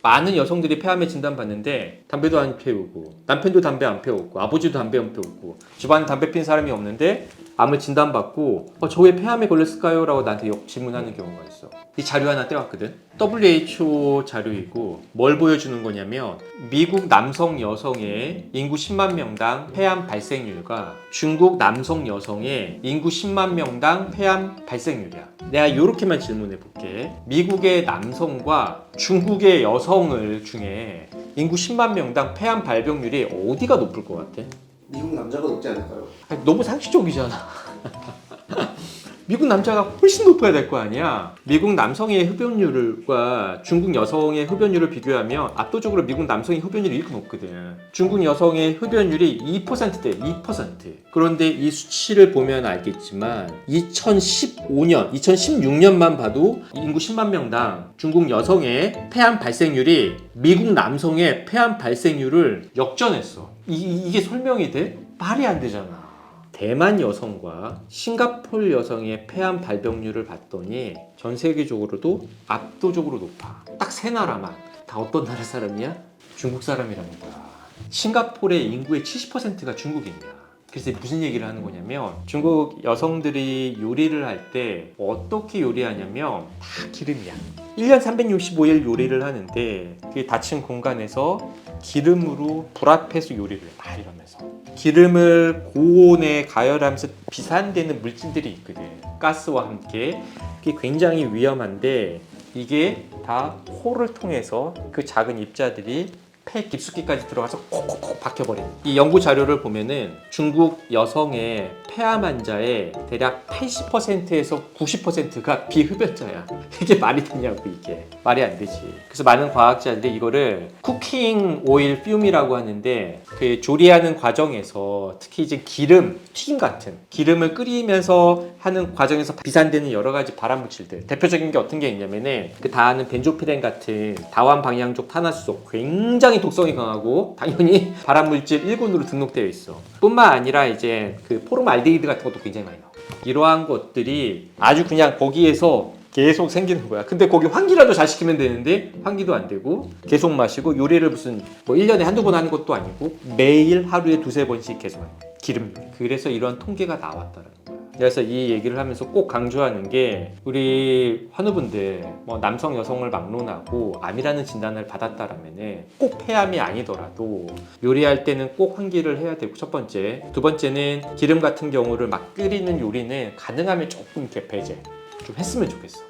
많은 여성들이 폐암에 진단받는데 담배도 안 피우고 남편도 담배 안 피우고 아버지도 담배 안 피우고 집안에 담배 피는 사람이 없는데 암을 진단받고 어, 저 왜 폐암에 걸렸을까요? 라고 나한테 역 질문하는 경우가 있어. 이 자료 하나 떼왔거든. WHO 자료이고 뭘 보여주는 거냐면 미국 남성 여성의 인구 10만 명당 폐암 발생률과 중국 남성 여성의 인구 10만 명당 폐암 발생률이야. 내가 이렇게만 질문해 볼게. 미국의 남성과 중국의 여성을 중에 인구 10만 명당 폐암 발병률이 어디가 높을 것 같아? 미국 남자가 높지 않을까요? 아니, 너무 상식적이잖아. 미국 남자가 훨씬 높아야 될 거 아니야. 미국 남성의 흡연율과 중국 여성의 흡연율을 비교하면 압도적으로 미국 남성의 흡연율이 이렇게 높거든. 중국 여성의 흡연율이 2%대, 2%. 그런데 이 수치를 보면 알겠지만 2015년, 2016년만 봐도 인구 10만 명당 중국 여성의 폐암 발생률이 미국 남성의 폐암 발생률을 역전했어. 이, 이- 이게 설명이 돼? 말이 안 되잖아. 대만 여성과 싱가폴 여성의 폐암 발병률을 봤더니 전 세계적으로도 압도적으로 높아. 딱 세 나라만. 다 어떤 나라 사람이야? 중국 사람이랍니다. 싱가폴의 인구의 70%가 중국인이야. 그래서 무슨 얘기를 하는 거냐면 중국 여성들이 요리를 할 때 어떻게 요리하냐면 다 기름이야. 1년 365일 요리를 하는데 그 닫힌 공간에서 기름으로 불 앞에서 요리를 해. 막 이러면서 기름을 고온에 가열하면서 비산되는 물질들이 있거든. 가스와 함께 그게 굉장히 위험한데 이게 다 코를 통해서 그 작은 입자들이 폐 깊숙이까지 들어가서 콕콕콕 박혀버리는 이 연구 자료를 보면은 중국 여성의 폐암 환자의 대략 80%에서 90%가 비흡연자야. 이게 말이 되냐고 이게. 말이 안 되지. 그래서 많은 과학자들이 이거를 쿠킹 오일 듀이라고 하는데 그 조리하는 과정에서 특히 이제 기름 튀김 같은 기름을 끓이면서 하는 과정에서 비산되는 여러 가지 발암 물질들. 대표적인 게 어떤 게 있냐면은 그 다하는 벤조피렌 같은 다완 방향족 탄화수소 굉장히 독성이 강하고 당연히 발암 물질 1군으로 등록되어 있어. 뿐만 아니라 이제 그 포름알데히드 같은 것도 굉장히 많이 나와. 이러한 것들이 아주 그냥 거기에서 계속 생기는 거야. 근데 거기 환기라도 잘 시키면 되는데 환기도 안 되고 계속 마시고 요리를 무슨 뭐 1년에 한두 번 하는 것도 아니고 매일 하루에 두세 번씩 계속. 기름. 그래서 이런 통계가 나왔다라는 거야. 그래서 이 얘기를 하면서 꼭 강조하는 게 우리 환우분들 뭐 남성 여성을 막론하고 암이라는 진단을 받았다라면은 꼭 폐암이 아니더라도 요리할 때는 꼭 환기를 해야 되고 첫 번째. 두 번째는 기름 같은 경우를 막 끓이는 요리는 가능하면 조금 이렇게 배제 좀 했으면 좋겠어